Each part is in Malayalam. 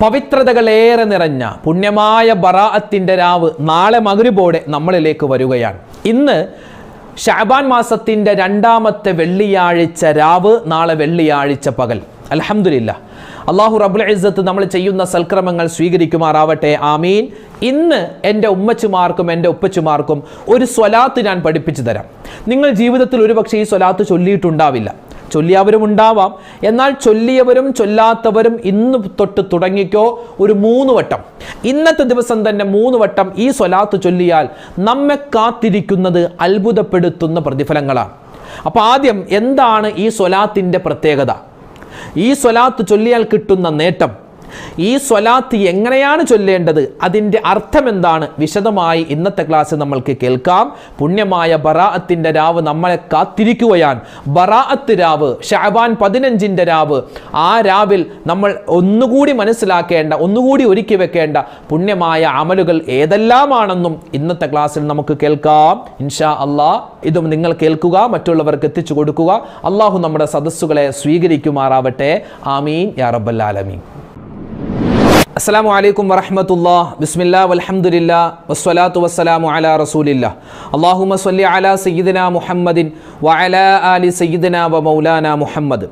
പവിത്രതകളേറെ നിറഞ്ഞ പുണ്യമായ ബറാഅത്തിന്റെ രാവ് നാളെ മകരുപോടെ നമ്മളിലേക്ക് വരികയാണ്. ഇന്ന് ഷാബാൻ മാസത്തിന്റെ രണ്ടാമത്തെ വെള്ളിയാഴ്ച രാവ് നാളെ വെള്ളിയാഴ്ച പകൽ. അലഹമില്ല അള്ളാഹു റബുൽ ഇസ്സത്ത് നമ്മൾ ചെയ്യുന്ന സൽക്രമങ്ങൾ സ്വീകരിക്കുമാറാവട്ടെ. ആമീൻ. ഇന്ന് എന്റെ ഉമ്മച്ചുമാർക്കും എന്റെ ഉപ്പച്ചുമാർക്കും ഒരു സ്വലാത്ത് ഞാൻ പഠിപ്പിച്ചു തരാം. നിങ്ങൾ ജീവിതത്തിൽ ഒരുപക്ഷെ ഈ സ്വലാത്ത് ചൊല്ലിയിട്ടുണ്ടാവില്ല. ചൊല്ലിയവരും ഉണ്ടാവാം. എന്നാൽ ചൊല്ലിയവരും ചൊല്ലാത്തവരും ഇന്ന് തൊട്ട് തുടങ്ങിക്കോ ഒരു മൂന്ന് വട്ടം. ഇന്നത്തെ ദിവസം തന്നെ മൂന്ന് വട്ടം ഈ സ്വലാത്ത് ചൊല്ലിയാൽ നമ്മെ കാത്തിരിക്കുന്നത് അത്ഭുതപ്പെടുത്തുന്ന പ്രതിഫലങ്ങളാണ്. അപ്പോൾ ആദ്യം എന്താണ് ഈ സ്വലാത്തിന്റെ പ്രത്യേകത? ഈ സ്വലാത്ത് ചൊല്ലിയാൽ കിട്ടുന്ന നേട്ടം. ഈ സ്വലാത്ത് എങ്ങനെയാണ് ചൊല്ലേണ്ടത്? അതിന്റെ അർത്ഥം എന്താണ്? വിശദമായി ഇന്നത്തെ ക്ലാസ് നമ്മൾക്ക് കേൾക്കാം. പുണ്യമായ ബറാഅത്തിന്റെ രാവ് നമ്മളെ കാത്തിരിക്കുകയാണ്. ബറാഅത്ത് രാവ് ഷാബാൻ പതിനഞ്ചിന്റെ രാവ് ആ രാവിൽ നമ്മൾ ഒന്നുകൂടി മനസ്സിലാക്കേണ്ട ഒന്നുകൂടി ഒരുക്കി വെക്കേണ്ട പുണ്യമായ അമലുകൾ ഏതെല്ലാമാണെന്നും ഇന്നത്തെ ക്ലാസ്സിൽ നമുക്ക് കേൾക്കാം. ഇൻഷാ അള്ളാ ഇതും നിങ്ങൾ കേൾക്കുക മറ്റുള്ളവർക്ക് എത്തിച്ചു കൊടുക്കുക. അള്ളാഹു നമ്മുടെ സദസ്സുകളെ സ്വീകരിക്കുമാറാവട്ടെ. ആമീൻ. യാ റബ്ബല്ലാലമീൻ അസ്സാം അലൈക്കും വറഹമത്തുല്ലാ ബിസ്മില്ലാ വലഹമുല്ല വസ്വലാത്തു വസ്സലാമു അല റസൂലില്ല. അള്ളാഹുമ സ്വല്ലി അല സയ്യിദന മുഹമ്മദിൻ വഅലാ അലി സയ്യിദന വ മൗലാന മുഹമ്മദ്.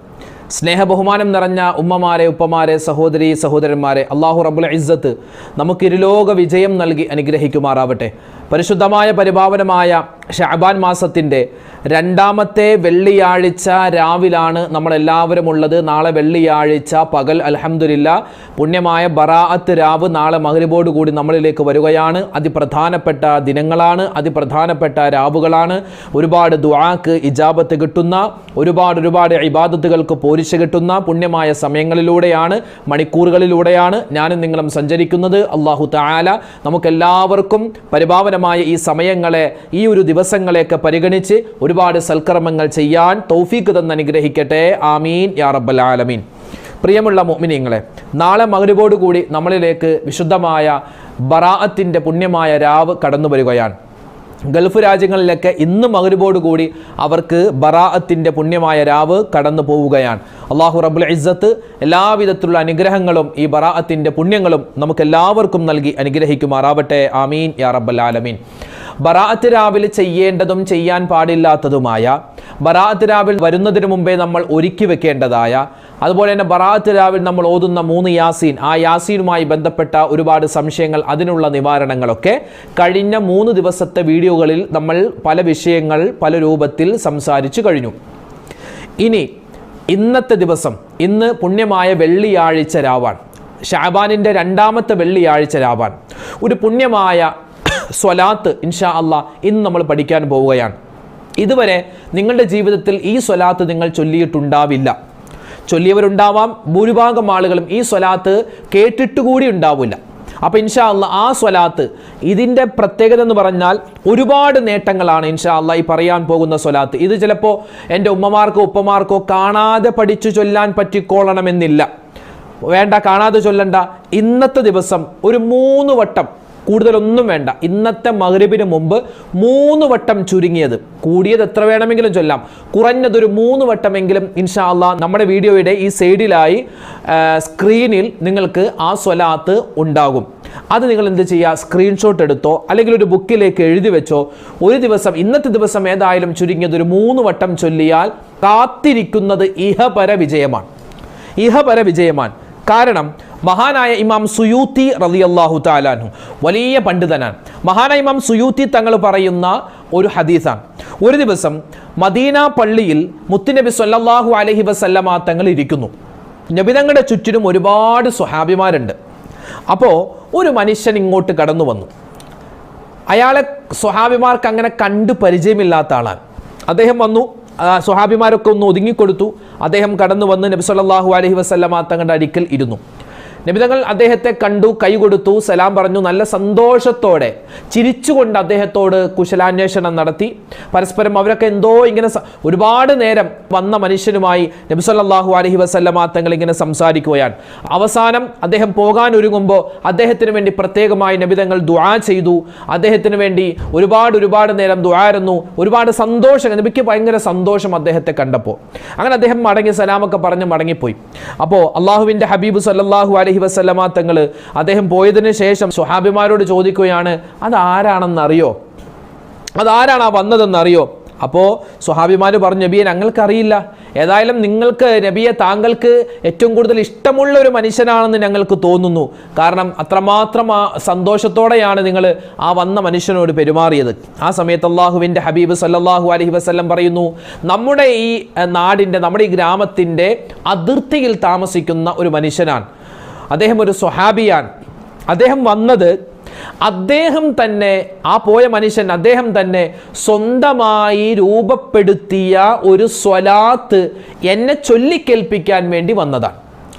സ്നേഹ ബഹുമാനം നിറഞ്ഞ ഉമ്മമാരെ ഉപ്പമാരെ സഹോദരി സഹോദരന്മാരെ അള്ളാഹു റബുൽ ഇസ്സത്ത് നമുക്ക് ഇരുലോക വിജയം നൽകി അനുഗ്രഹിക്കുമാറാവട്ടെ. പരിശുദ്ധമായ പരിപാവനമായ ഷാബാൻ മാസത്തിന്റെ രണ്ടാമത്തെ വെള്ളിയാഴ്ച രാവിലാണ് നമ്മളെല്ലാവരും ഉള്ളത്. നാളെ വെള്ളിയാഴ്ച പകൽ അലഹമുല്ല പുണ്യമായ ബറാഅത്ത് രാവ് നാളെ മകരിബോട് കൂടി നമ്മളിലേക്ക് വരികയാണ്. അതിപ്രധാനപ്പെട്ട ദിനങ്ങളാണ് അതിപ്രധാനപ്പെട്ട രാവുകളാണ്. ഒരുപാട് ദുആക്ക് ഇജാബത്ത് കിട്ടുന്ന ഒരുപാട് ഒരുപാട് ഇബാദത്തുകൾക്ക് പോരിശ കിട്ടുന്ന പുണ്യമായ സമയങ്ങളിലൂടെയാണ് മണിക്കൂറുകളിലൂടെയാണ് ഞാനും നിങ്ങളും സഞ്ചരിക്കുന്നത്. അള്ളാഹു താല നമുക്കെല്ലാവർക്കും പരിഭാവനമായ ഈ സമയങ്ങളെ ഈ ഒരു ദിവസങ്ങളെയൊക്കെ പരിഗണിച്ച് ഒരുപാട് സൽക്കർമ്മങ്ങൾ ചെയ്യാൻ തൗഫീഖ് തന്ന് അനുഗ്രഹിക്കട്ടെ. ആമീൻ. യാ റബ്ബൽ ആലമീൻ. പ്രിയമുള്ള മോമിനിയങ്ങളെ നാളെ കൂടി നമ്മളിലേക്ക് വിശുദ്ധമായ ബറാഅത്തിന്റെ പുണ്യമായ രാവ് കടന്നു വരികയാണ്. ഗൾഫ് രാജ്യങ്ങളിലൊക്കെ ഇന്ന് കൂടി അവർക്ക് ബറാഅത്തിന്റെ പുണ്യമായ രാവ് കടന്നു പോവുകയാണ്. അള്ളാഹു റബുൽ ഇസ്സത്ത് എല്ലാവിധത്തിലുള്ള അനുഗ്രഹങ്ങളും ഈ ബറാഅത്തിന്റെ പുണ്യങ്ങളും നമുക്കെല്ലാവർക്കും നൽകി അനുഗ്രഹിക്കുമാറാവട്ടെ. ആമീൻ. യാ റബ്ബൽ ആലമീൻ. ബറാഅത്ത് രാവിലെ ചെയ്യേണ്ടതും ചെയ്യാൻ പാടില്ലാത്തതുമായ ബറാഅത്ത് രാവിൽ വരുന്നതിന് മുമ്പേ നമ്മൾ ഒരുക്കി വെക്കേണ്ടതായ അതുപോലെ തന്നെ ബറാഅത്ത് രാവിൽ നമ്മൾ ഓതുന്ന മൂന്ന് യാസീൻ ആ യാസീനുമായി ബന്ധപ്പെട്ട ഒരുപാട് സംശയങ്ങൾ അതിനുള്ള നിവാരണങ്ങളൊക്കെ കഴിഞ്ഞ മൂന്ന് ദിവസത്തെ വീഡിയോകളിൽ നമ്മൾ പല വിഷയങ്ങൾ പല രൂപത്തിൽ സംസാരിച്ചു കഴിഞ്ഞു. ഇനി ഇന്നത്തെ ദിവസം ഇന്ന് പുണ്യമായ വെള്ളിയാഴ്ച രാവാൻ ഷാബാനിന്റെ രണ്ടാമത്തെ വെള്ളിയാഴ്ച രാവാൻ ഒരു പുണ്യമായ സ്വലാത്ത് ഇൻഷാ അള്ളാ ഇന്ന് നമ്മൾ പഠിക്കാൻ പോവുകയാണ്. ഇതുവരെ നിങ്ങളുടെ ജീവിതത്തിൽ ഈ സ്വലാത്ത് നിങ്ങൾ ചൊല്ലിയിട്ടുണ്ടാവില്ല. ചൊല്ലിയവരുണ്ടാവാം ഭൂരിഭാഗം ആളുകളും ഈ സ്വലാത്ത് കേട്ടിട്ടുകൂടി ഉണ്ടാവില്ല. അപ്പോൾ ഇൻഷാ അല്ല ആ സ്വലാത്ത് ഇതിന്റെ പ്രത്യേകത എന്ന് പറഞ്ഞാൽ ഒരുപാട് നേട്ടങ്ങളാണ് ഇൻഷാ അല്ല ഈ പറയാൻ പോകുന്ന സ്വലാത്ത്. ഇത് ചിലപ്പോൾ എന്റെ ഉമ്മമാർക്കോ ഉപ്പമാർക്കോ കാണാതെ പഠിച്ചു ചൊല്ലാൻ പറ്റിക്കോളണമെന്നില്ല. വേണ്ട കാണാതെ ചൊല്ലണ്ട. ഇന്നത്തെ ദിവസം ഒരു മൂന്ന് വട്ടം കൂടുതലൊന്നും വേണ്ട. ഇന്നത്തെ മകരബിന് മുമ്പ് മൂന്ന് വട്ടം ചുരുങ്ങിയത്. കൂടിയത് എത്ര വേണമെങ്കിലും ചൊല്ലാം. കുറഞ്ഞതൊരു മൂന്ന് വട്ടമെങ്കിലും ഇൻഷാ അള്ളാ നമ്മുടെ വീഡിയോയുടെ ഈ സൈഡിലായി സ്ക്രീനിൽ നിങ്ങൾക്ക് ആ സ്വലാത്ത് ഉണ്ടാകും. അത് നിങ്ങൾ എന്ത് ചെയ്യുക? സ്ക്രീൻഷോട്ട് എടുത്തോ അല്ലെങ്കിൽ ഒരു ബുക്കിലേക്ക് എഴുതി വെച്ചോ. ഒരു ദിവസം ഇന്നത്തെ ദിവസം ഏതായാലും ചുരുങ്ങിയത് ഒരു മൂന്ന് വട്ടം ചൊല്ലിയാൽ കാത്തിരിക്കുന്നത് ഇഹപര വിജയമാണ്. ഇഹപര വിജയമാണ്. കാരണം മഹാനായ ഇമാം സുയൂത്തി റളിയല്ലാഹു താലാൻഹു വലിയ പണ്ഡിതനാണ്. മഹാനായ ഇമാം സുയൂത്തി തങ്ങൾ പറയുന്ന ഒരു ഹദീസാണ്. ഒരു ദിവസം മദീന പള്ളിയിൽ മുത്തുനബി സല്ലാഹു അലഹി വസല്ലമ തങ്ങൾ ഇരിക്കുന്നു. നബിതങ്ങളുടെ ചുറ്റിനും ഒരുപാട് സ്വഹാബിമാരുണ്ട്. അപ്പോൾ ഒരു മനുഷ്യൻ ഇങ്ങോട്ട് കടന്നു വന്നു. അയാളെ സ്വഹാബിമാർക്ക് അങ്ങനെ കണ്ട് പരിചയമില്ലാത്ത ആളാണ്. അദ്ദേഹം വന്നു സ്വഹാബിമാരൊക്കെ ഒന്ന് ഒതുങ്ങിക്കൊടുത്തു. അദ്ദേഹം കടന്നു വന്ന് നബി അലഹി വസല്ലമ തങ്ങളുടെ അടുക്കൽ ഇരുന്നു. നബിതങ്ങൾ അദ്ദേഹത്തെ കണ്ടു കൈകൊടുത്തു സലാം പറഞ്ഞു. നല്ല സന്തോഷത്തോടെ ചിരിച്ചുകൊണ്ട് അദ്ദേഹത്തോട് കുശലാന്വേഷണം നടത്തി. പരസ്പരം അവരൊക്കെ എന്തോ ഇങ്ങനെ ഒരുപാട് നേരം വന്ന മനുഷ്യനുമായി നബി സല്ലല്ലാഹു അലൈഹി വസല്ലമ തങ്ങൾ ഇങ്ങനെ സംസാരിക്കുകയാണ്. അവസാനം അദ്ദേഹം പോകാൻ ഒരുങ്ങുമ്പോൾ അദ്ദേഹത്തിന് വേണ്ടി പ്രത്യേകമായി നബിതങ്ങൾ ദുആ ചെയ്തു. അദ്ദേഹത്തിന് വേണ്ടി ഒരുപാട് ഒരുപാട് നേരം ദുആരുന്നു ഒരുപാട് സന്തോഷം നബിക്ക് ഭയങ്കര സന്തോഷം അദ്ദേഹത്തെ കണ്ടപ്പോൾ. അങ്ങനെ അദ്ദേഹം മടങ്ങി സലാമൊക്കെ പറഞ്ഞ് മടങ്ങിപ്പോയി. അപ്പോൾ അള്ളാഹുവിന്റെ ഹബീബ് സല്ലാഹു അലൈഹി അലൈഹി വസ്ലമ തങ്ങൾ അദ്ദേഹം പോയതിനു ശേഷം സുഹാബിമാരോട് ചോദിക്കുകയാണ് അത് ആരാണെന്നറിയോ അതാരാണ് ആ വന്നതെന്നറിയോ? അപ്പോൾ സ്വഹാബിമാർ പറഞ്ഞു നബിയെ ഞങ്ങൾക്കറിയില്ല. ഏതായാലും നിങ്ങൾക്ക് നബിയെ താങ്കൾക്ക് ഏറ്റവും കൂടുതൽ ഇഷ്ടമുള്ള ഒരു മനുഷ്യനാണെന്ന് ഞങ്ങൾക്ക് തോന്നുന്നു. കാരണം അത്രമാത്രം ആ സന്തോഷത്തോടെയാണ് നിങ്ങൾ ആ വന്ന മനുഷ്യനോട് പെരുമാറിയത്. ആ സമയത്ത് അള്ളാഹുവിന്റെ ഹബീബ് സല്ലാഹു അലഹി വസ്ല്ലം പറയുന്നു നമ്മുടെ ഈ നാടിന്റെ നമ്മുടെ ഈ ഗ്രാമത്തിന്റെ അതിർത്തിയിൽ താമസിക്കുന്ന ഒരു മനുഷ്യനാണ്. അദ്ദേഹം ഒരു സ്വഹാബിയാണ്. അദ്ദേഹം വന്നത് അദ്ദേഹം തന്നെ ആ പോയ മനുഷ്യൻ അദ്ദേഹം തന്നെ സ്വന്തമായി രൂപപ്പെടുത്തിയ ഒരു സ്വലാത്ത് എന്നെ ചൊല്ലിക്കേൽപ്പിക്കാൻ വേണ്ടി വന്നതാണ്.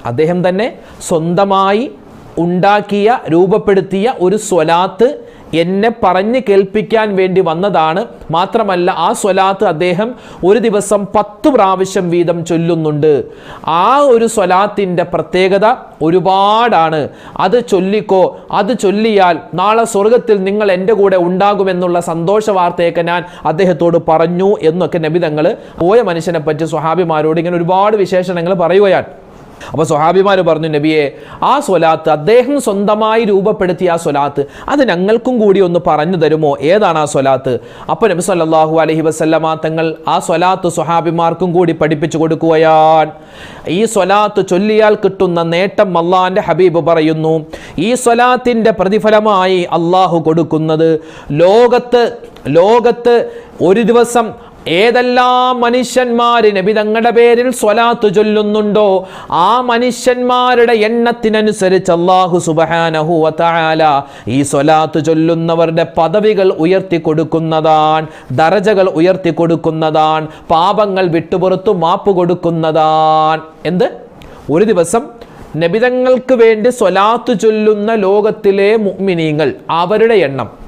അദ്ദേഹം തന്നെ സ്വന്തമായി ഉണ്ടാക്കിയ രൂപപ്പെടുത്തിയ ഒരു സ്വലാത്ത് എന്നെ പറഞ്ഞ് കേൾപ്പിക്കാൻ വേണ്ടി വന്നതാണ്. മാത്രമല്ല ആ സ്വലാത്ത് അദ്ദേഹം ഒരു ദിവസം പത്ത് പ്രാവശ്യം വീതം ചൊല്ലുന്നുണ്ട്. ആ ഒരു സ്വലാത്തിന്റെ പ്രത്യേകത ഒരുപാടാണ്. അത് ചൊല്ലിക്കോ അത് ചൊല്ലിയാൽ നാളെ സ്വർഗത്തിൽ നിങ്ങൾ എന്റെ കൂടെ ഉണ്ടാകുമെന്നുള്ള സന്തോഷ വാർത്തയൊക്കെ ഞാൻ അദ്ദേഹത്തോട് പറഞ്ഞു എന്നൊക്കെ നബിതങ്ങൾ പോയ മനുഷ്യനെ പറ്റി സ്വഹാബിമാരോട് ഇങ്ങനെ ഒരുപാട് വിശേഷണങ്ങൾ പറയുകയാണ്. അപ്പോൾ സ്വഹാബിമാർ പറഞ്ഞു നബിയെ ആ സ്വലാത്ത് അദ്ദേഹം സ്വന്തമായി രൂപപ്പെടുത്തിയ ആ സ്വലാത്ത് അത് ഞങ്ങൾക്കും കൂടി ഒന്ന് പറഞ്ഞു തരുമോ? ഏതാണ് ആ സ്വലാത്ത്? അപ്പോൾ നബി സല്ലാഹു അലഹി വസല്ലമ തങ്ങൾ ആ സ്വലാത്ത് സ്വഹാബിമാർക്കും കൂടി പഠിപ്പിച്ചു കൊടുക്കുകയാൻ ഈ സ്വലാത്ത് ചൊല്ലിയാൽ കിട്ടുന്ന നേട്ടം അള്ളാഹിന്റെ ഹബീബ് പറയുന്നു. ഈ സ്വലാത്തിന്റെ പ്രതിഫലമായി അള്ളാഹു കൊടുക്കുന്നത് ലോകത്ത് ലോകത്ത് ഒരു ദിവസം ഏതെല്ലാം മനുഷ്യന്മാര് നബി തങ്ങളുടെ പേരിൽ സ്വലാത്ത് ചൊല്ലുന്നുണ്ടോ ആ മനുഷ്യന്മാരുടെ എണ്ണത്തിനനുസരിച്ച് അള്ളാഹു സുബഹാനഹു വതആല ഈ സ്വലാത്ത് ചൊല്ലുന്നവരുടെ പദവികൾ ഉയർത്തി കൊടുക്കുന്നതാണ് ദറജകൾ ഉയർത്തി കൊടുക്കുന്നതാണ് പാപങ്ങൾ വിട്ടുപുറത്തു മാപ്പ് കൊടുക്കുന്നതാണ്. എന്ത്? ഒരു ദിവസം നബിതങ്ങൾക്ക് വേണ്ടി സ്വലാത്ത് ചൊല്ലുന്ന ലോകത്തിലെ മുഗ്മിനീങ്ങൾ അവരുടെ എണ്ണം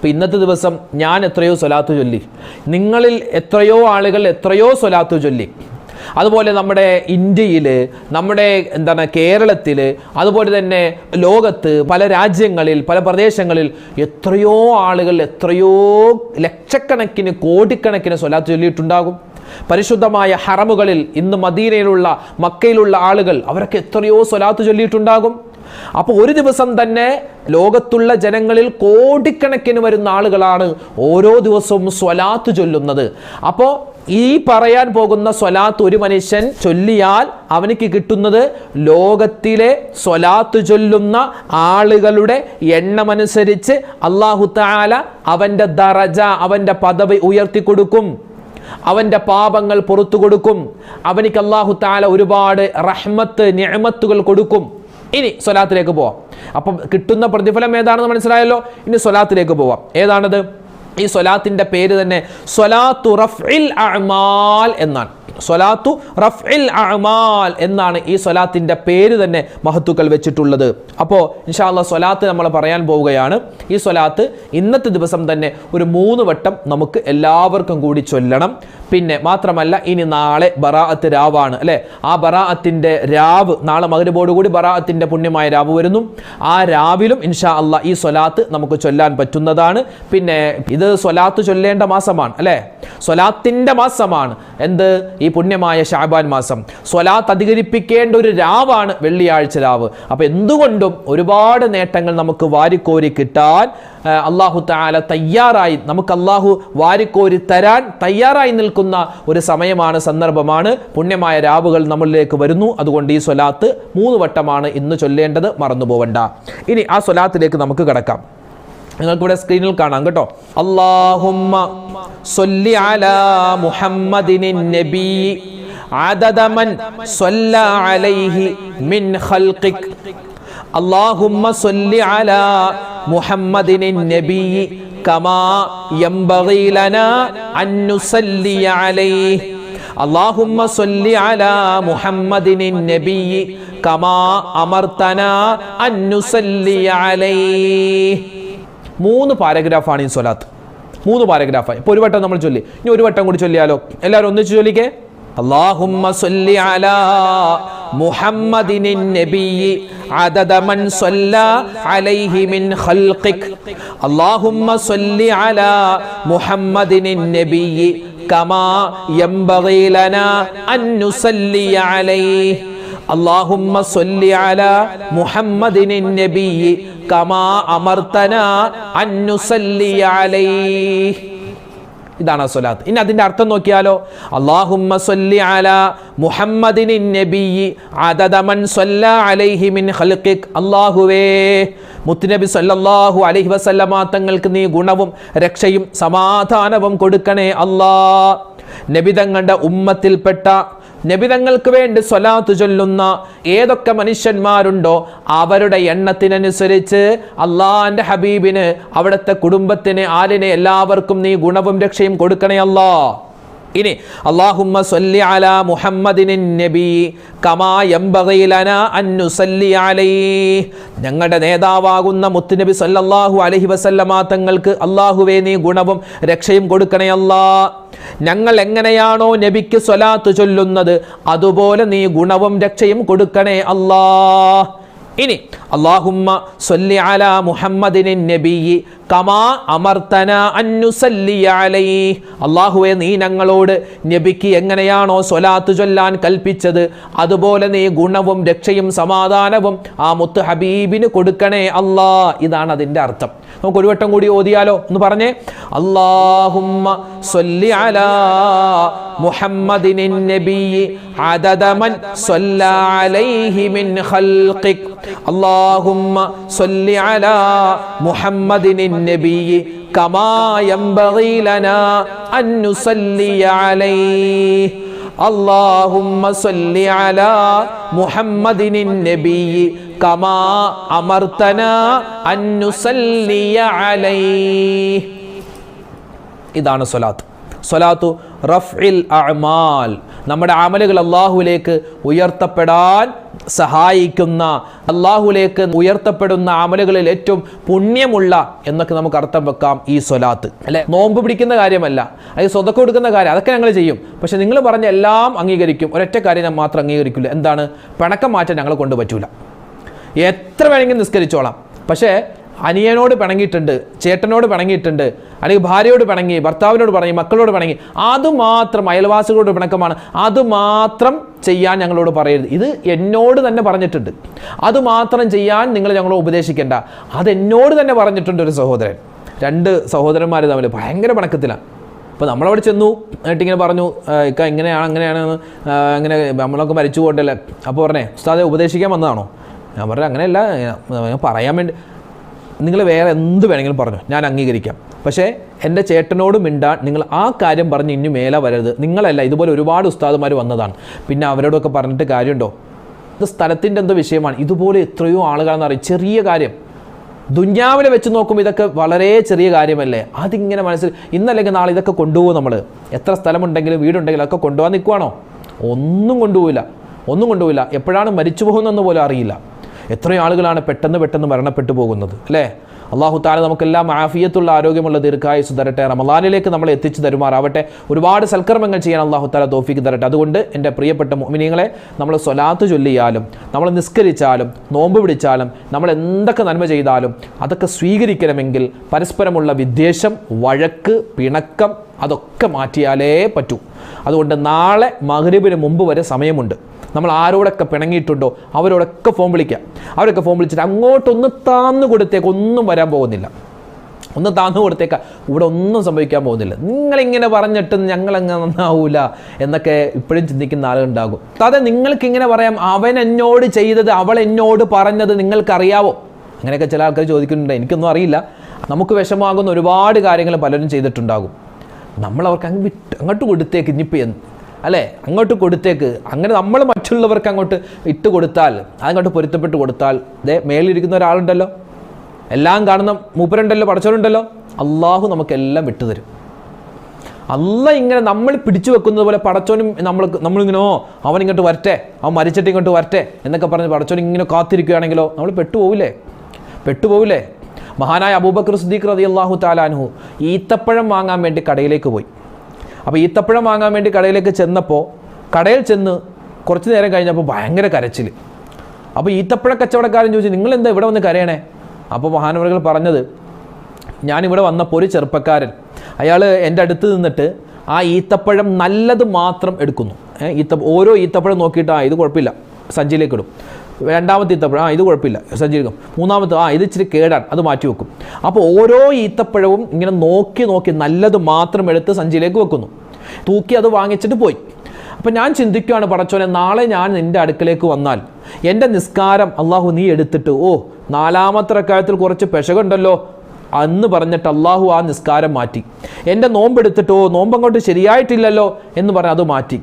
അപ്പം ഇന്നത്തെ ദിവസം ഞാൻ എത്രയോ സ്വലാത്തു ചൊല്ലി. നിങ്ങളിൽ എത്രയോ ആളുകൾ എത്രയോ സ്വലാത്തു ചൊല്ലി. അതുപോലെ നമ്മുടെ ഇന്ത്യയിൽ നമ്മുടെ എന്താണ് കേരളത്തിൽ അതുപോലെ തന്നെ ലോകത്ത് പല രാജ്യങ്ങളിൽ പല പ്രദേശങ്ങളിൽ എത്രയോ ആളുകൾ എത്രയോ ലക്ഷക്കണക്കിന് കോടിക്കണക്കിന് സ്വലാത്ത് ചൊല്ലിയിട്ടുണ്ടാകും. പരിശുദ്ധമായ ഹറമുകളിൽ ഇന്ന് മദീനയിലുള്ള മക്കയിലുള്ള ആളുകൾ അവരൊക്കെ എത്രയോ സ്വലാത്ത് ചൊല്ലിയിട്ടുണ്ടാകും. അപ്പോൾ ഒരു ദിവസം തന്നെ ലോകത്തുള്ള ജനങ്ങളിൽ കോടിക്കണക്കിന് വരുന്ന ആളുകളാണ് ഓരോ ദിവസവും സ്വലാത്ത് ചൊല്ലുന്നത്. അപ്പോൾ ഈ പറയാൻ പോകുന്ന സ്വലാത്ത് ഒരു മനുഷ്യൻ ചൊല്ലിയാൽ അവനിക്ക് കിട്ടുന്നത് ലോകത്തിലെ സ്വലാത്ത് ചൊല്ലുന്ന ആളുകളുടെ എണ്ണമനുസരിച്ച് അള്ളാഹു താല അവന്റെ ദറജ അവന്റെ പദവി ഉയർത്തി കൊടുക്കും അവന്റെ പാപങ്ങൾ പുറത്തു കൊടുക്കും. അവനിക്ക് അള്ളാഹു താല ഒരുപാട് റഹ്മത്ത് നിഅമത്തുകൾ കൊടുക്കും. ഇനി സ്വലാത്തിലേക്ക് പോവാം. അപ്പം കിട്ടുന്ന പ്രതിഫലം ഏതാണെന്ന് മനസ്സിലായല്ലോ? ഇനി സ്വലാത്തിലേക്ക് പോവാം. ഏതാണത്? ഈ സ്വലാത്തിന്റെ പേര് തന്നെ സ്വലാത്തു റഫ്ഇൽ അഅ്മാൽ എന്നാണ്. സ്വലാത്തു റഫ്ഇൽ അമാൽ എന്നാണ് ഈ സ്വലാത്തിന്റെ പേര് തന്നെ മഹത്തുക്കൾ വെച്ചിട്ടുള്ളത്. അപ്പോൾ ഇൻഷാല്ല സ്വലാത്ത് നമ്മൾ പറയാൻ പോവുകയാണ്. ഈ സ്വലാത്ത് ഇന്നത്തെ ദിവസം തന്നെ ഒരു മൂന്ന് വട്ടം നമുക്ക് എല്ലാവർക്കും കൂടി ചൊല്ലണം. പിന്നെ മാത്രമല്ല ഇനി നാളെ ബറാഅത്ത് രാവാണ് അല്ലേ? ആ ബറാഅത്തിന്റെ രാവ് നാളെ മകരബോട് കൂടി ബറാഅത്തിന്റെ പുണ്യമായ രാവ് വരുന്നു. ആ രാവിലും ഇൻഷാ അല്ല ഈ സ്വലാത്ത് നമുക്ക് ചൊല്ലാൻ പറ്റുന്നതാണ്. പിന്നെ ഇത് സ്വലാത്ത് ചൊല്ലേണ്ട മാസമാണ് അല്ലേ? സ്വലാത്തിന്റെ മാസമാണ്. എന്ത്? ഈ പുണ്യമായ ഷാബാൻ മാസം. സ്വലാത്ത് അധികരിപ്പിക്കേണ്ട ഒരു രാവാണ് വെള്ളിയാഴ്ച രാവ്. അപ്പോൾ എന്തുകൊണ്ടും ഒരുപാട് നേട്ടങ്ങൾ നമുക്ക് വാരിക്കോരി കിട്ടാൻ അള്ളാഹു താല തയ്യാറായി നമുക്ക് അള്ളാഹു വാരിക്കോരി തരാൻ തയ്യാറായി നിൽക്കുന്ന ഒരു സമയമാണ് സന്ദർഭമാണ്. പുണ്യമായ രാവുകൾ നമ്മളിലേക്ക് വരുന്നു. അതുകൊണ്ട് ഈ സ്വലാത്ത് മൂന്ന് വട്ടമാണ് ഇന്ന് ചൊല്ലേണ്ടത് മറന്നു പോവണ്ട ഇനി ആ സ്വലാത്തിലേക്ക് നമുക്ക് കിടക്കാം. നിങ്ങൾക്കിവിടെ സ്ക്രീനിൽ കാണാം കേട്ടോ അള്ളാഹുമ്മ സൊല്ലി അലാ മുഹമ്മദിനിൻ നബി عدد من صلى عليه من خلقك اللهم صل على محمد النبي كما ينبغي لنا أن نصلي عليه اللهم صل على محمد النبي كما أمرتنا أن نصلي عليه മൂന്ന് പാരഗ്രാഫാണ് ഈ സ്വലാത്ത് മൂന്ന് പാരഗ്രാഫായി ഇപ്പോൾ ഒരു വട്ടം നമ്മൾ ചൊല്ലി ഇനി ഒരു വട്ടം കൂടി ചൊല്ലിയാലോ എല്ലാവരും ഒന്നിച്ച് ചൊല്ലിക്കേ اللهم صل على محمد النبي عدد من صلى عليه من خلقك اللهم صل على محمد النبي كما ينبغي لنا أن نصلي عليه اللهم صل على محمد النبي كما أمرتنا أن نصلي عليه ഇതാണ് ആ സ്വലാത്ത് ഇനി അതിന്റെ അർത്ഥം നോക്കിയാലോ അല്ലാഹുമ്മ സ്വല്ലി അലാ മുഹമ്മദിൻ നബിയി അദദ മൻ സ്വല്ല അലൈഹി മിൻ ഖൽഖിക് അല്ലാഹുവേ മുത്തുനബി സല്ലല്ലാഹു അലൈഹി വസല്ലമ തങ്ങൾക്ക് നീ ഗുണവും രക്ഷയും സമാധാനവും കൊടുക്കണേ അല്ലാ നബി തങ്ങളുടെ ഉമ്മത്തിൽപ്പെട്ട നബിതങ്ങൾക്ക് വേണ്ടി സ്വലാത്ത് ചൊല്ലുന്ന ഏതൊക്കെ മനുഷ്യന്മാരുണ്ടോ അവരുടെ എണ്ണത്തിനനുസരിച്ച് അള്ളാന്റെ ഹബീബിന് അവിടുത്തെ കുടുംബത്തിന് ആലിനെ എല്ലാവർക്കും നീ ഗുണവും രക്ഷയും കൊടുക്കണേ അല്ലാ ഇനി അള്ളാഹുമ്മ സല്ലി നബി കമാ നുസല്ലി അലൈഹി. ഞങ്ങളുടെ നേതാവാകുന്ന മുത്തുനബി സല്ലല്ലാഹു അലഹി വസല്ലമ തങ്ങൾക്ക് അള്ളാഹുവേ നീ ഗുണവും രക്ഷയും കൊടുക്കണേ അല്ലാ. ഞങ്ങൾ എങ്ങനെയാണോ നബിക്ക് സ്വലാത്ത് ചൊല്ലുന്നത് അതുപോലെ നീ ഗുണവും രക്ഷയും കൊടുക്കണേ അല്ലാ. ഇനി അള്ളാഹുമ്മ സല്ലി അലാ മുഹമ്മദിൻ നബിയി കമാ അമർത്തന അന്നുസല്ലിയാലൈ അള്ളാഹുവെ നീ ഞങ്ങളോട് നബിക്ക് എങ്ങനെയാണോ സ്വലാത്ത് ചൊല്ലാൻ കൽപ്പിച്ചത് അതുപോലെ നീ ഗുണവും രക്ഷയും സമാധാനവും ആ മുത്ത് ഹബീബിന് കൊടുക്കണേ അല്ലാ. ഇതാണ് അതിന്റെ അർത്ഥം. നമുക്ക് ഒരു വട്ടം കൂടി ഓതിയാലോ എന്ന് പറഞ്ഞേ അല്ലാഹുമ്മ സ്വല്ലി അലാ മുഹമ്മദിൻ നബിയി عدد من صلى عليه من خلقك اللهم صل على محمد النبي كما ينبغي لنا أن نصلي عليه اللهم صل على محمد النبي കമാ ഇതാണ് സ്വലാത്ത്. സ്വലാത്തു റഫ്ഇൽ അമാൽ നമ്മുടെ അമലുകൾ അള്ളാഹുലേക്ക് ഉയർത്തപ്പെടാൻ സഹായിക്കുന്ന അള്ളാഹുലേക്ക് ഉയർത്തപ്പെടുന്ന അമലുകളിൽ ഏറ്റവും പുണ്യമുള്ള എന്നൊക്കെ നമുക്ക് അർത്ഥം വെക്കാം ഈ സ്വലാത്ത്. അല്ലെ? നോമ്പ് പിടിക്കുന്ന കാര്യമല്ല. അത് സ്വതക്ക കൊടുക്കുന്ന കാര്യം. അതൊക്കെ ഞങ്ങൾ ചെയ്യും. പക്ഷെ നിങ്ങൾ പറഞ്ഞ എല്ലാം അംഗീകരിക്കും. ഒരൊറ്റ കാര്യം ഞാൻ മാത്രം അംഗീകരിക്കില്ല. എന്താണ്? പണക്കം മാറ്റാൻ ഞങ്ങളെ കൊണ്ട് പറ്റൂല. എത്ര വേണമെങ്കിലും നിസ്കരിച്ചോളാം. പക്ഷേ അനിയനോട് പിണങ്ങിയിട്ടുണ്ട് ചേട്ടനോട് പിണങ്ങിയിട്ടുണ്ട് അല്ലെങ്കിൽ ഭാര്യയോട് പിണങ്ങി ഭർത്താവിനോട് പിണങ്ങി മക്കളോട് പിണങ്ങി അതുമാത്രം അയൽവാസികളോട് പിണക്കമാണ്. അതുമാത്രം ചെയ്യാൻ ഞങ്ങളോട് പറയരുത്. ഇത് എന്നോട് തന്നെ പറഞ്ഞിട്ടുണ്ട്. അതുമാത്രം ചെയ്യാൻ നിങ്ങൾ ഞങ്ങളെ ഉപദേശിക്കേണ്ട. അതെന്നോട് തന്നെ പറഞ്ഞിട്ടുണ്ട് ഒരു സഹോദരൻ. രണ്ട് സഹോദരന്മാർ തമ്മിൽ ഭയങ്കര പിണക്കത്തിലാണ്. അപ്പോൾ നമ്മളവിടെ ചെന്നു എന്നിട്ട് ഇങ്ങനെ പറഞ്ഞു ഇക്ക ഇങ്ങനെയാണ് അങ്ങനെയാണ് അങ്ങനെ നമ്മളൊക്കെ മരിച്ചു പോകണ്ടല്ലേ? അപ്പോൾ പറഞ്ഞേ ഉസ്താദെ ഉപദേശിക്കാൻ വന്നതാണോ? ഞാൻ പറഞ്ഞു അങ്ങനെയല്ല ഞാൻ- പറയാൻ വേണ്ടി നിങ്ങൾ വേറെ എന്ത് വേണമെങ്കിലും പറഞ്ഞു. ഞാൻ അംഗീകരിക്കാം. പക്ഷേ എന്റെ ചേട്ടനോട് മിണ്ടാൻ നിങ്ങൾ ആ കാര്യം പറഞ്ഞ് ഇനി മേലെ വരരുത്. നിങ്ങളല്ല ഇതുപോലെ ഒരുപാട് ഉസ്താദുമാർ വന്നതാണ്. പിന്നെ അവരോടൊക്കെ പറഞ്ഞിട്ട് കാര്യമുണ്ടോ? ഇത് സ്ഥലത്തിന്റെ എന്തോ വിഷയമാണ്. ഇതുപോലെ എത്രയോ ആളുകളെന്ന് പറയും ചെറിയ കാര്യം. ദുന്യാവിലെ വെച്ച് നോക്കുമ്പോൾ ഇതൊക്കെ വളരെ ചെറിയ കാര്യമല്ലേ? അതിങ്ങനെ മനസ്സിൽ ഇന്നല്ലെങ്കിൽ നാളെ ഇതൊക്കെ കൊണ്ടുപോകും നമ്മൾ എത്ര സ്ഥലമുണ്ടെങ്കിലും വീടുണ്ടെങ്കിലും ഒക്കെ കൊണ്ടുപോകാൻ നിൽക്കുവാണോ ഒന്നും കൊണ്ടുപോകില്ല ഒന്നും കൊണ്ടുപോകില്ല എപ്പോഴാണ് മരിച്ചു പോകുന്നതെന്ന് പോലും അറിയില്ല. എത്രയോ ആളുകളാണ് പെട്ടെന്ന് പെട്ടെന്ന് മരണപ്പെട്ടു പോകുന്നത് അല്ലേ? അള്ളാഹു താല നമുക്കെല്ലാം ആഫിയത്തുള്ള ആരോഗ്യമുള്ള ദീർഘായുസ് തരട്ടെ. റമലാനിലേക്ക് നമ്മൾ എത്തിച്ചു തരുമാറാവട്ടെ. ഒരുപാട് സൽക്കർമ്മങ്ങൾ ചെയ്യാൻ അള്ളാഹു താല തോഫിക്ക് തരട്ടെ. അതുകൊണ്ട് എന്റെ പ്രിയപ്പെട്ട മോമിനിയങ്ങളെ നമ്മൾ സ്വലാത്ത് ചൊല്ലിയാലും നമ്മൾ നിസ്കരിച്ചാലും നോമ്പ് പിടിച്ചാലും നമ്മൾ എന്തൊക്കെ നന്മ ചെയ്താലും അതൊക്കെ സ്വീകരിക്കണമെങ്കിൽ പരസ്പരമുള്ള വിദ്വേഷം വഴക്ക് പിണക്കം അതൊക്കെ മാറ്റിയാലേ പറ്റൂ. അതുകൊണ്ട് നാളെ മഗ്രിബിന് മുമ്പ് വരെ സമയമുണ്ട്. നമ്മൾ ആരോടൊക്കെ പിണങ്ങിയിട്ടുണ്ടോ അവരോടൊക്കെ ഫോം വിളിക്കാം. അവരൊക്കെ ഫോൺ വിളിച്ചിട്ട് അങ്ങോട്ടൊന്ന് താന്നു കൊടുത്തേക്ക് ഒന്നും വരാൻ പോകുന്നില്ല. ഒന്ന് താന്നു കൊടുത്തേക്ക ഇവിടെ ഒന്നും സംഭവിക്കാൻ പോകുന്നില്ല. നിങ്ങളിങ്ങനെ പറഞ്ഞിട്ട് ഞങ്ങളങ്ങ് നന്നാവൂല എന്നൊക്കെ ഇപ്പോഴും ചിന്തിക്കുന്ന ആളുകളുണ്ടാകും അതെ നിങ്ങൾക്ക് ഇങ്ങനെ പറയാം അവൻ എന്നോട് ചെയ്തത് അവൾ എന്നോട് പറഞ്ഞത് നിങ്ങൾക്കറിയാവോ? അങ്ങനെയൊക്കെ ചില ആൾക്കാർ ചോദിക്കുന്നുണ്ട്. എനിക്കൊന്നും അറിയില്ല. നമുക്ക് വിഷമാകുന്ന ഒരുപാട് കാര്യങ്ങൾ പലരും ചെയ്തിട്ടുണ്ടാകും. നമ്മൾ അവർക്ക് അങ്ങ് വിട്ട് അങ്ങോട്ട് കൊടുത്തേക്ക് ഇനിയിപ്പോൾ അല്ലേ? അങ്ങോട്ട് കൊടുത്തേക്ക്. അങ്ങനെ നമ്മൾ മറ്റുള്ളവർക്ക് അങ്ങോട്ട് ഇട്ട് കൊടുത്താൽ അതങ്ങോട്ട് പൊരുത്തപ്പെട്ട് കൊടുത്താൽ ദേ മേലിരിക്കുന്ന ഒരാളുണ്ടല്ലോ. എല്ലാം കാണുന്ന മൂപ്പരുണ്ടല്ലോ പടച്ചവരുണ്ടല്ലോ. അള്ളാഹു നമുക്കെല്ലാം വിട്ടുതരും അല്ല ഇങ്ങനെ നമ്മൾ പിടിച്ചു വെക്കുന്നത് പോലെ പടച്ചോനും നമ്മൾ നമ്മളിങ്ങനെ "ഓ, അവൻ ഇങ്ങോട്ട് വരട്ടെ അവൻ മരിച്ചിട്ട് ഇങ്ങോട്ട് വരട്ടെ എന്നൊക്കെ പറഞ്ഞ് പടച്ചോൻ ഇങ്ങനെ കാത്തിരിക്കുകയാണെങ്കിലോ? നമ്മൾ പെട്ടുപോവില്ലേ? പെട്ടുപോവില്ലേ? മഹാനായ അബൂബക്കർ റതി അള്ളാഹു താലാനുഹു ഈത്തപ്പഴം വാങ്ങാൻ വേണ്ടി കടയിലേക്ക് പോയി. അപ്പോൾ ഈത്തപ്പഴം വാങ്ങാൻ വേണ്ടി കടയിലേക്ക് ചെന്നപ്പോൾ കടയിൽ ചെന്ന് കുറച്ച് നേരം കഴിഞ്ഞപ്പോൾ ഭയങ്കര കരച്ചിൽ അപ്പോൾ ഈത്തപ്പഴ കച്ചവടക്കാരൻ ചോദിച്ചു നിങ്ങൾ എന്താ ഇവിടെ വന്ന് കരയണേ? അപ്പോൾ മഹാനവറുകൾ പറഞ്ഞത് ഞാനിവിടെ വന്നപ്പോൾ ഒരു ചെറുപ്പക്കാരൻ അയാൾ എന്റെ അടുത്ത് നിന്നിട്ട് ആ ഈത്തപ്പഴം നല്ലത് മാത്രം എടുക്കുന്നു. ഈത്ത ഓരോ ഈത്തപ്പഴം നോക്കിയിട്ട് ആ ഇത് കുഴപ്പമില്ല സഞ്ചിയിലേക്ക് ഇടും. രണ്ടാമത്തെ ഈത്തപ്പഴം. ആ ഇത് കുഴപ്പമില്ല. സഞ്ചരിക്കും മൂന്നാമത്തെ ആ ഇത് ഇച്ചിരി കേടാണ്. അത് മാറ്റി വെക്കും. അപ്പോൾ ഓരോ ഈത്തപ്പഴവും ഇങ്ങനെ നോക്കി നോക്കി നല്ലത് മാത്രം എടുത്ത് സഞ്ചിയിലേക്ക് വെക്കുന്നു. തൂക്കി അത് വാങ്ങിച്ചിട്ട് പോയി. അപ്പം ഞാൻ ചിന്തിക്കുകയാണ് പടച്ചോനെ നാളെ ഞാൻ നിന്റെ അടുക്കലേക്ക് വന്നാൽ എന്റെ നിസ്കാരം അള്ളാഹു നീ എടുത്തിട്ട് ഓ നാലാമത്തെ റക്കായത്തിൽ കുറച്ച് പെശകുണ്ടല്ലോ അന്ന് പറഞ്ഞിട്ട് അള്ളാഹു ആ നിസ്കാരം മാറ്റി. എന്റെ നോമ്പെടുത്തിട്ടോ നോമ്പ് അങ്ങോട്ട് ശരിയായിട്ടില്ലല്ലോ എന്ന് പറഞ്ഞ് അത് മാറ്റി.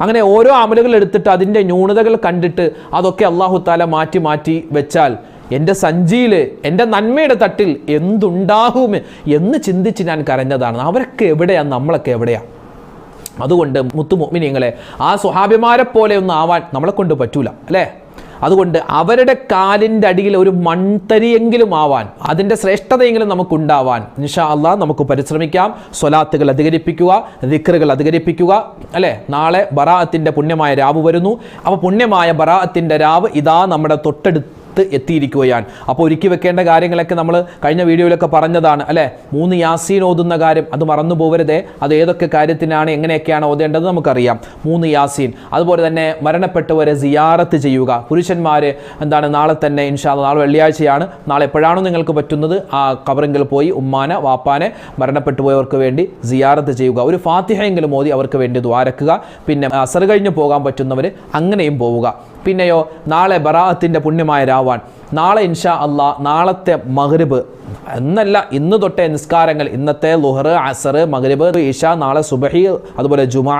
അങ്ങനെ ഓരോ അമലുകൾ എടുത്തിട്ട് അതിന്റെ ന്യൂനതകൾ കണ്ടിട്ട് അതൊക്കെ അള്ളാഹു താല മാറ്റി മാറ്റി വെച്ചാൽ എന്റെ സഞ്ചിയിൽ എന്റെ നന്മയുടെ തട്ടിൽ എന്തുണ്ടാകും എന്ന് ചിന്തിച്ച് ഞാൻ കരഞ്ഞതാണ്. അവരൊക്കെ എവിടെയാണ് നമ്മളൊക്കെ എവിടെയാണ് അതുകൊണ്ട് മുത്തു മുഅ്മിനീങ്ങളെ ആ സ്വഹാഭിമാരെ പോലെ ഒന്നും ആവാൻ നമ്മളെ കൊണ്ട് പറ്റൂല അല്ലേ? അതുകൊണ്ട് അവരുടെ കാലിന്റെ അടിയിൽ ഒരു മൺതരിയെങ്കിലും ആവാൻ അതിന്റെ ശ്രേഷ്ഠതയെങ്കിലും നമുക്കുണ്ടാവാൻ നിഷാ അള്ളാഹ് നമുക്ക് പരിശ്രമിക്കാം. സ്വലാത്തുകൾ അധികരിപ്പിക്കുക ദിക്റുകൾ അധികരിപ്പിക്കുക അല്ലേ? നാളെ ബറാഅത്തിന്റെ പുണ്യമായ രാവ് വരുന്നു. അപ്പോൾ പുണ്യമായ ബറാഅത്തിന്റെ രാവ് ഇതാ നമ്മുടെ തൊട്ടടുത്ത് അടുത്ത് എത്തിയിരിക്കുകയാണ്. അപ്പോൾ ഒരുക്കി വെക്കേണ്ട കാര്യങ്ങളൊക്കെ നമ്മൾ കഴിഞ്ഞ വീഡിയോയിലൊക്കെ പറഞ്ഞതാണ് അല്ലേ? മൂന്ന് യാസീൻ ഓതുന്ന കാര്യം അത് മറന്നു പോകരുതേ അത് ഏതൊക്കെ കാര്യത്തിനാണ് എങ്ങനെയൊക്കെയാണ് ഓതേണ്ടത് നമുക്കറിയാം. മൂന്ന് യാസീൻ. അതുപോലെ തന്നെ മരണപ്പെട്ടവരെ സിയാറത്ത് ചെയ്യുക. പുരുഷന്മാർ എന്താണ് നാളെ തന്നെ ഇൻഷാ നാളെ വെള്ളിയാഴ്ചയാണ്. നാളെ എപ്പോഴാണോ നിങ്ങൾക്ക് പറ്റുന്നത് ആ കബറിങ്കിൽ പോയി ഉമ്മാനെ വാപ്പാനെ മരണപ്പെട്ടു പോയവർക്ക് വേണ്ടി സിയാറത്ത് ചെയ്യുക. ഒരു ഫാത്തിഹയെങ്കിലും ഓതി അവർക്ക് വേണ്ടി ദ്വാരക്കുക. പിന്നെ അസർ കഴിഞ്ഞ് പോകാൻ പറ്റുന്നവർ അങ്ങനെയും പോവുക. പിന്നെയോ നാളെ ബറാഅത്തിന്റെ പുണ്യമായ രാവാൻ. നാളെ ഇൻഷാ അള്ളാ നാളത്തെ മഗ്രിബ് എന്നല്ല ഇന്ന് തൊട്ടേ നിസ്കാരങ്ങൾ. ഇന്നത്തെ ലുഹർ അസർ മഗ്രിബ് ഇഷ നാളെ സുബഹി അതുപോലെ ജുമാ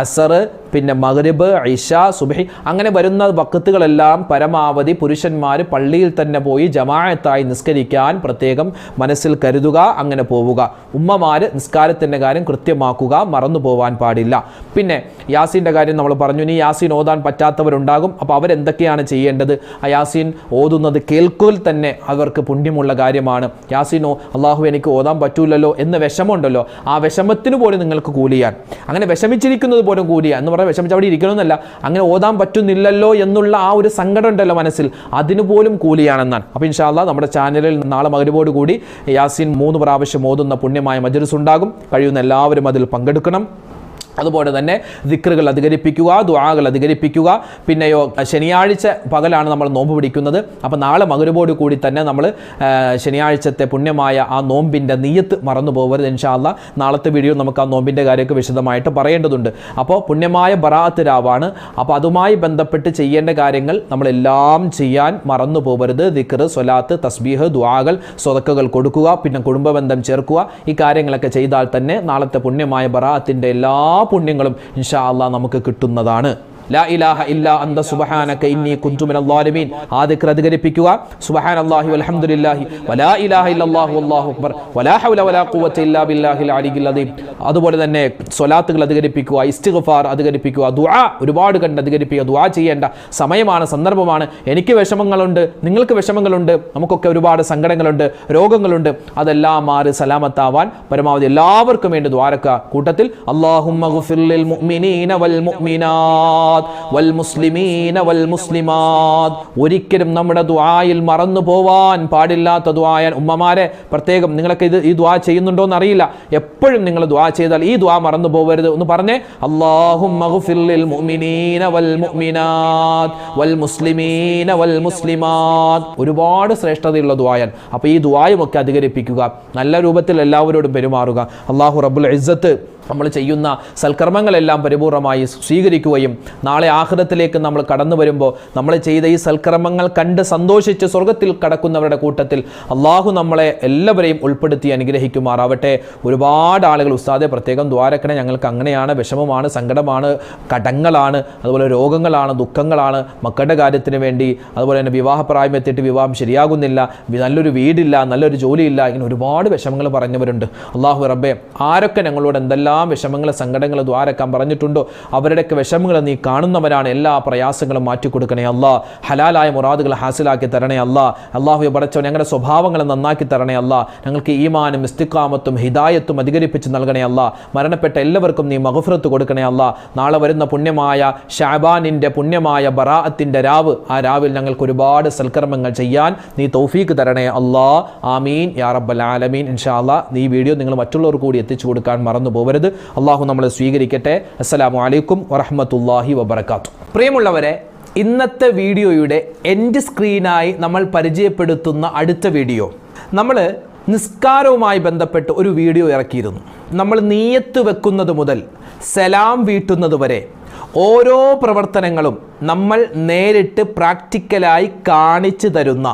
അസർ പിന്നെ മഗ്രിബ് ഇഷ സുബഹി. അങ്ങനെ വരുന്ന വക്കത്തുകളെല്ലാം പരമാവധി പുരുഷന്മാർ പള്ളിയിൽ തന്നെ പോയി ജമാഅത്തായി നിസ്കരിക്കാൻ പ്രത്യേകം മനസ്സിൽ കരുതുക അങ്ങനെ പോവുക. ഉമ്മമാർ നിസ്കാരത്തിന്റെ കാര്യം കൃത്യമാക്കുക മറന്നു പോവാൻ പാടില്ല. പിന്നെ യാസീന്റെ കാര്യം നമ്മൾ പറഞ്ഞു ഇനി യാസീൻ ഓതാൻ പറ്റാത്തവരുണ്ടാകും അപ്പോൾ അവരെന്തൊക്കെയാണ് ചെയ്യേണ്ടത്? ആ യാസീൻ ഓതുന്നത് കേൾക്കുവിൽ തന്നെ അവർക്ക് പുണ്യമുള്ള കാര്യമാണ്. യാസീനോ അള്ളാഹു എനിക്ക് ഓതാൻ പറ്റൂലല്ലോ എന്ന വിഷമമുണ്ടല്ലോ. ആ വിഷമത്തിന് പോലും നിങ്ങൾക്ക് കൂലിയാൻ അങ്ങനെ വിഷമിച്ചിരിക്കുന്നത് പോലും കൂലിയാൻ എന്ന് പറഞ്ഞാൽ വിഷമിച്ച് അവിടെ ഇരിക്കണമെന്നല്ല. അങ്ങനെ ഓതാൻ പറ്റുന്നില്ലല്ലോ എന്നുള്ള ആ ഒരു സങ്കടം ഉണ്ടല്ലോ മനസ്സിൽ. അതിന് പോലും കൂലിയാണെന്നാണ് അപ്പോൾ ഇൻഷാല്ല നമ്മുടെ ചാനലിൽ നാളെ മകരുവോടുകൂടി യാസീൻ മൂന്ന് പ്രാവശ്യം ഓതുന്ന പുണ്യമായ മജലിസ് ഉണ്ടാകും കഴിയുന്ന എല്ലാവരും അതിൽ പങ്കെടുക്കണം. അതുപോലെ തന്നെ ദിക്റുകൾ അധികരിപ്പിക്കുക ദുആകൾ അധികരിപ്പിക്കുക. പിന്നെയോ ശനിയാഴ്ച പകലാണ് നമ്മൾ നോമ്പ് പിടിക്കുന്നത്. അപ്പോൾ നാളെ മകരുവോട് കൂടി തന്നെ നമ്മൾ ശനിയാഴ്ചത്തെ പുണ്യമായ ആ നോമ്പിന്റെ നീയത്ത് മറന്നു പോകരുത് ഇൻഷാല്ല നാളത്തെ വീഡിയോ നമുക്ക് ആ നോമ്പിന്റെ കാര്യമൊക്കെ വിശദമായിട്ട് പറയേണ്ടതുണ്ട്. അപ്പോൾ പുണ്യമായ ബറാത്ത് രാവാണ്. അപ്പോൾ അതുമായി ബന്ധപ്പെട്ട് ചെയ്യേണ്ട കാര്യങ്ങൾ നമ്മളെല്ലാം ചെയ്യാൻ മറന്നു പോകരുത് ദിക്റ് സ്വലാത്ത് തസ്ബീഹ് ദുആകൾ സ്വതക്കുകൾ കൊടുക്കുക പിന്നെ കുടുംബബന്ധം ചേർക്കുക. ഈ കാര്യങ്ങളൊക്കെ ചെയ്താൽ തന്നെ നാളത്തെ പുണ്യമായ ബറാത്തിന്റെ എല്ലാ പുണ്യങ്ങളും ഇൻഷാ അള്ളാഹ് നമുക്ക് കിട്ടുന്നതാണ്. ലാ ഇലാഹ ഇന്നി സുബ്ഹാനല്ലാഹി വൽഹംദുലില്ലാഹി വലാ ഇലാഹ ഇല്ലല്ലാഹു അല്ലാഹു അക്ബർ. വലാ ഹൗല വലാ ഇല്ലാ ബില്ലാഹിൽ അതുപോലെ തന്നെ സ്വലാത്തുകൾ അധികരിപ്പിക്കുക ഇസ്തിഗ്ഫാർ അധികരിപ്പിക്കുക ദുആ ഒരുപാട് കണ്ട് അധികരിപ്പിക്കുക. ദുആ ചെയ്യേണ്ട സമയമാണ് സന്ദർഭമാണ്. എനിക്ക് വിഷമങ്ങളുണ്ട് നിങ്ങൾക്ക് വിഷമങ്ങളുണ്ട് നമുക്കൊക്കെ ഒരുപാട് സങ്കടങ്ങളുണ്ട് രോഗങ്ങളുണ്ട്. അതെല്ലാം മാറി സലാമത്താവാൻ പരമാവധി എല്ലാവർക്കും വേണ്ടി ദ്വാരക്ക കൂട്ടത്തിൽ അള്ളാഹുമ്മ ലിൽ മുഅ്മിനീന വൽ മുഅ്മിനാത്ത് ഒരിക്കലും നമ്മുടെ ദുആയിൽ മറന്നു പോവാൻ പാടില്ലാത്ത ദുആയാൻ ഉമ്മമാരെ പ്രത്യേകം നിങ്ങളൊക്കെ ഇത് ഈ ദുആ ചെയ്യുന്നുണ്ടോ എന്ന് അറിയില്ല. എപ്പോഴും നിങ്ങൾ ദുആ ചെയ്താൽ ഈ ദുആ മറന്നു പോകരുത് എന്ന് പറഞ്ഞേ അള്ളാഹും ഒരുപാട് ശ്രേഷ്ഠതയുള്ള ദുആയാൻ അപ്പോൾ ഈ ദുആയും ഒക്കെ അധികരിപ്പിക്കുക. നല്ല രൂപത്തിൽ എല്ലാവരോടും പെരുമാറുക. അള്ളാഹു റബ്ബുൽ ഇസ്സത്ത് നമ്മൾ ചെയ്യുന്ന സൽക്കർമ്മങ്ങളെല്ലാം പരിപൂർണമായി സ്വീകരിക്കുകയും നാളെ ആഹൃതത്തിലേക്ക് നമ്മൾ കടന്നു വരുമ്പോൾ നമ്മൾ ചെയ്ത ഈ സൽക്രമങ്ങൾ കണ്ട് സന്തോഷിച്ച് സ്വർഗത്തിൽ കടക്കുന്നവരുടെ കൂട്ടത്തിൽ അള്ളാഹു നമ്മളെ എല്ലാവരെയും ഉൾപ്പെടുത്തി അനുഗ്രഹിക്കുമാറാവട്ടെ. ഒരുപാട് ആളുകൾ ഉസ്താദെ പ്രത്യേകം ദ്വാരക്കണേ ഞങ്ങൾക്ക് അങ്ങനെയാണ് വിഷമമാണ് സങ്കടമാണ് കടങ്ങളാണ് അതുപോലെ രോഗങ്ങളാണ് ദുഃഖങ്ങളാണ് മക്കളുടെ കാര്യത്തിന് വേണ്ടി അതുപോലെ തന്നെ വിവാഹപ്രായം എത്തിയിട്ട് വിവാഹം ശരിയാകുന്നില്ല നല്ലൊരു വീടില്ല നല്ലൊരു ജോലിയില്ല ഇങ്ങനെ ഒരുപാട് വിഷമങ്ങൾ പറഞ്ഞവരുണ്ട്. അള്ളാഹു റബ്ബെ ആരൊക്കെ ഞങ്ങളോട് എന്തെല്ലാം വിഷമങ്ങൾ സങ്കടങ്ങൾ ദ്വാരക്കാൻ പറഞ്ഞിട്ടുണ്ടോ അവരുടെയൊക്കെ വിഷമങ്ങൾ നീ കാണുന്നവരാണ് എല്ലാ പ്രയാസങ്ങളും മാറ്റിക്കൊടുക്കണേ അല്ല. ഹലാലായ മുറാദുകൾ ഹാസിലാക്കി തരണേ അല്ല. അള്ളാഹു പടച്ചോ ഞങ്ങളുടെ സ്വഭാവങ്ങളെ നന്നാക്കി തരണേ അല്ല. ഞങ്ങൾക്ക് ഈമാനും ഇസ്തിക്കാമത്തും ഹിദായത്തും അധികരിപ്പിച്ച് നൽകണേ അല്ല. മരണപ്പെട്ട എല്ലാവർക്കും നീ മഹഫ്രത്ത് കൊടുക്കണേ അല്ല. നാളെ വരുന്ന പുണ്യമായ ഷാബാനിന്റെ പുണ്യമായ ബറാഅത്തിന്റെ രാവ് ആ രാവിൽ ഞങ്ങൾക്ക് ഒരുപാട് സൽക്കർമ്മങ്ങൾ ചെയ്യാൻ നീ തൗഫീക്ക് തരണേ അല്ലാ. ആമീൻ. യാ റബ്ബൽ ആലമീൻ. ഇൻഷാ നീ ഈ വീഡിയോ നിങ്ങൾ മറ്റുള്ളവർ കൂടി എത്തിച്ചു കൊടുക്കാൻ മറന്നു പോകരുത് അള്ളാഹു നമ്മളെ സ്വീകരിക്കട്ടെ. അസ്സലാമു അലൈക്കും വറഹ്മത്തുള്ളാഹി വബറകാത്തു പ്രിയമുള്ളവരെ ഇന്നത്തെ വീഡിയോയുടെ എൻഡ് സ്ക്രീനായി നമ്മൾ പരിചയപ്പെടുത്തുന്ന അടുത്ത വീഡിയോ. നമ്മൾ നിസ്കാരവുമായി ബന്ധപ്പെട്ട് ഒരു വീഡിയോ ഇറക്കിയിരുന്നു. നമ്മൾ നീയത്ത് വെക്കുന്നത് മുതൽ സലാം വീട്ടുന്നത് വരെ ഓരോ പ്രവർത്തനങ്ങളും നമ്മൾ നേരിട്ട് പ്രാക്ടിക്കലായി കാണിച്ചു തരുന്ന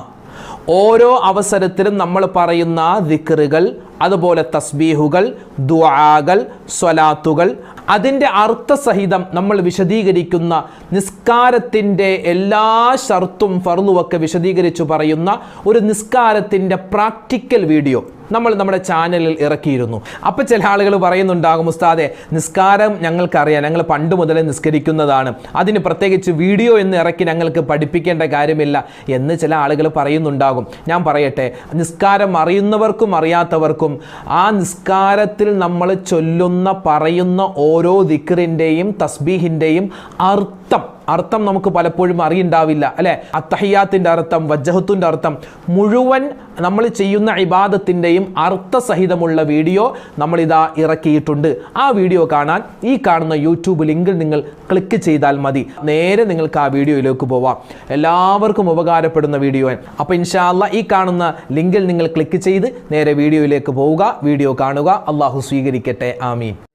ഓരോ അവസരത്തിലും നമ്മൾ പറയുന്ന ദിക്റുകൾ അതുപോലെ തസ്ബീഹുകൾ ദുആകൾ സ്വലാത്തുകൾ അതിന്റെ അർത്ഥസഹിതം നമ്മൾ വിശദീകരിക്കുന്ന നിസ്കാരത്തിന്റെ എല്ലാ ഷർത്തും ഫർളുമൊക്കെ വിശദീകരിച്ചു പറയുന്ന ഒരു നിസ്കാരത്തിന്റെ പ്രാക്ടിക്കൽ വീഡിയോ. നമ്മൾ നമ്മുടെ ചാനലിൽ ഇറക്കിയിരുന്നു. അപ്പോൾ ചില ആളുകൾ പറയുന്നുണ്ടാകും ഉസ്താദെ നിസ്കാരം ഞങ്ങൾക്കറിയാം. ഞങ്ങൾ പണ്ട് മുതലേ നിസ്കരിക്കുന്നതാണ്. അതിന് പ്രത്യേകിച്ച് വീഡിയോ എന്ന് ഇറക്കി ഞങ്ങൾക്ക് പഠിപ്പിക്കേണ്ട കാര്യമില്ല. എന്ന് ചില ആളുകൾ പറയുന്നുണ്ടാകും. ഞാൻ പറയട്ടെ നിസ്കാരം അറിയുന്നവർക്കും അറിയാത്തവർക്കും ആ നിസ്കാരത്തിൽ നമ്മൾ ചൊല്ലുന്ന പറയുന്ന ഓരോ ദിക്റിന്റെയും തസ്ബീഹിന്റെയും അർത്ഥം അർത്ഥം നമുക്ക് പലപ്പോഴും അറിയുണ്ടാവില്ല അല്ലെ? അത്തഹിയാത്തിന്റെ അർത്ഥം വജ്ജഹത്തിന്റെ അർത്ഥം മുഴുവൻ നമ്മൾ ചെയ്യുന്ന ഇബാദത്തിന്റെയും അർത്ഥസഹിതമുള്ള വീഡിയോ നമ്മളിതാ ഇറക്കിയിട്ടുണ്ട്. ആ വീഡിയോ കാണാൻ ഈ കാണുന്ന യൂട്യൂബ് ലിങ്കിൽ നിങ്ങൾ ക്ലിക്ക് ചെയ്താൽ മതി. നേരെ നിങ്ങൾക്ക് ആ വീഡിയോയിലേക്ക് പോവാം. എല്ലാവർക്കും ഉപകാരപ്പെടുന്ന വീഡിയോ അപ്പോൾ ഇൻഷാല്ല ഈ കാണുന്ന ലിങ്കിൽ നിങ്ങൾ ക്ലിക്ക് ചെയ്ത് നേരെ വീഡിയോയിലേക്ക് പോവുക വീഡിയോ കാണുക. അള്ളാഹു സ്വീകരിക്കട്ടെ. ആമീൻ.